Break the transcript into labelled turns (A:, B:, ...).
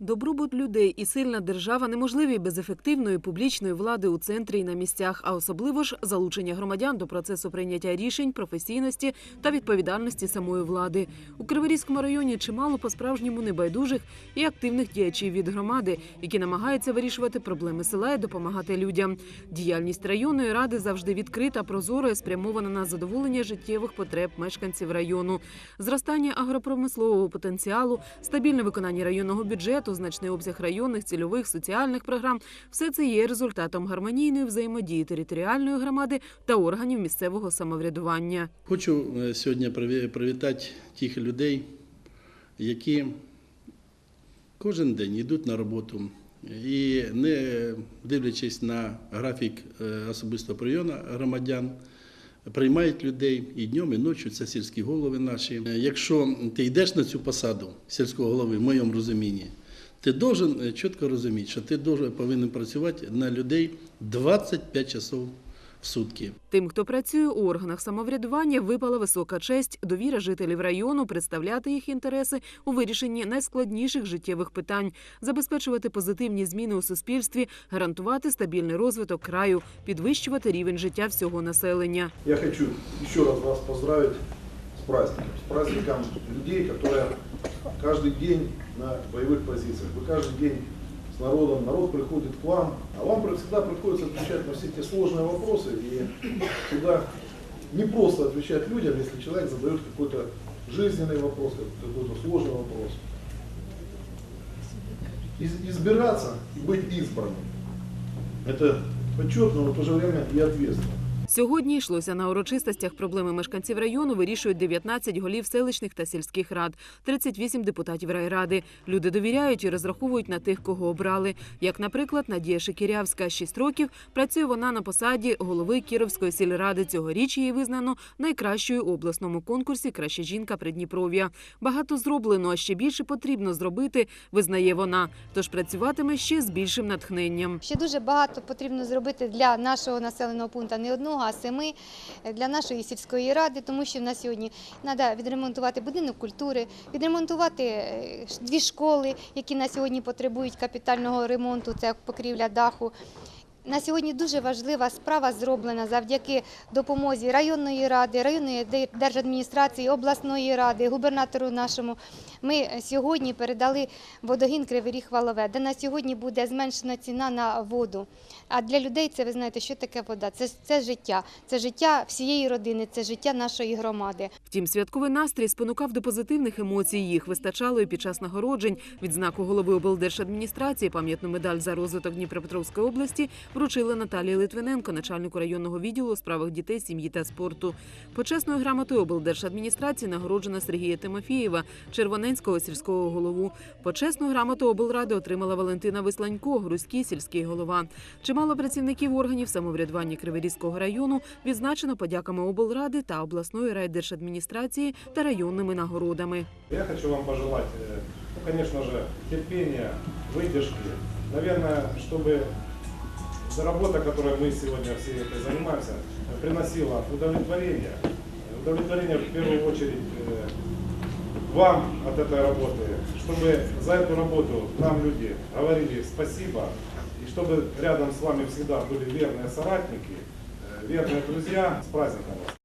A: Добробут людей і сильна держава неможливі без ефективної публічної влади у центрі і на місцях, а особливо ж залучення громадян до процесу прийняття рішень, професійності та відповідальності самої влади. У Криворізькому районі чимало по-справжньому небайдужих і активних діячів від громади, які намагаються вирішувати проблеми села і допомагати людям. Діяльність районної ради завжди відкрита, прозора і спрямована на задоволення життєвих потреб мешканців району. Зростання агропромислового потенціалу, стабільне виконання районного бюджету, значний обсяг районних цільових соціальних програм все це є результатом гармонійної взаємодії територіальної громади та органів місцевого самоврядування.
B: Хочу е, сьогодні приві- привітати тих людей, які кожен день йдуть на роботу і не дивлячись на графік е, особистого прийому громадян, приймають людей і днем, і ночі, це сільські голови наші. Е, Якщо ти йдеш на цю посаду сільського голови, в моєму розумінні, ти должен чітко розуміти, що ти должен, повинен працювати на людей 25 часов в сутки.
A: Тим, хто працює у органах самоврядування, випала висока честь, довіра жителів району представляти їх інтереси у вирішенні найскладніших життєвих питань, забезпечувати позитивні зміни у суспільстві, гарантувати стабільний розвиток краю, підвищувати рівень життя всього населення.
C: Я хочу еще раз вас поздравить с праздником. С праздником людей, которые каждый день на боевых позициях. Вы каждый день с народом, народ приходит к вам, а вам всегда приходится отвечать на все эти сложные вопросы. И всегда не просто отвечать людям, если человек задает какой-то жизненный вопрос, какой-то сложный вопрос. Из- Избираться и быть избранным. Это почетно, но в то же время и ответственно.
A: Сьогодні йшлося на урочистостях проблеми мешканців району. Вирішують 19 голів селищних та сільських рад, 38 депутатів райради. Люди довіряють і розраховують на тих, кого обрали. Як, наприклад, Надія Шикірявська, 6 років працює вона на посаді голови Кіровської сільради. Цьогоріч її визнано найкращою у обласному конкурсі Краща жінка Придніпров'я. Багато зроблено, а ще більше потрібно зробити, визнає вона. Тож працюватиме ще з більшим натхненням.
D: Ще дуже багато потрібно зробити для нашого населеного пункту, не одного, а семи, е, для нашої сільської ради, тому що в нас сьогодні треба відремонтувати будинок культури, відремонтувати е, дві школи, які на сьогодні потребують капітального ремонту, це покрівля даху. На сьогодні дуже важлива справа зроблена завдяки допомозі районної ради, районної держадміністрації, обласної ради, губернатору нашому. Ми сьогодні передали водогін Кривий Ріг Валове, де на сьогодні буде зменшена ціна на воду. А для людей це ви знаєте, що таке вода? Це, це життя, це життя всієї родини, це життя нашої громади.
A: Втім, святковий настрій спонукав до позитивних емоцій. Їх вистачало і під час нагороджень. Відзнаку голови облдержадміністрації пам'ятну медаль за розвиток Дніпропетровської області вручили Наталії Литвиненко, начальнику районного відділу у справах дітей, сім'ї та спорту. Почесною грамотою облдержадміністрації нагороджена Сергія Тимофієва, Червоненського сільського голову. Почесну грамоту облради отримала Валентина Висланько, Грузький сільський голова. Чимало працівників органів самоврядування Криворізького району відзначено подяками облради та обласної райдержадміністрації та районними нагородами.
E: Я хочу вам пожелать, э, ну, конечно же, терпения, выдержки. Наверное, чтобы эта работа, которой мы сегодня все этой занимаемся, э, приносила удовлетворение. Удовлетворение в первую очередь э, вам от этой работы, чтобы за эту работу нам люди говорили спасибо, и чтобы рядом с вами всегда были верные соратники, э, верные друзья. С праздником вас!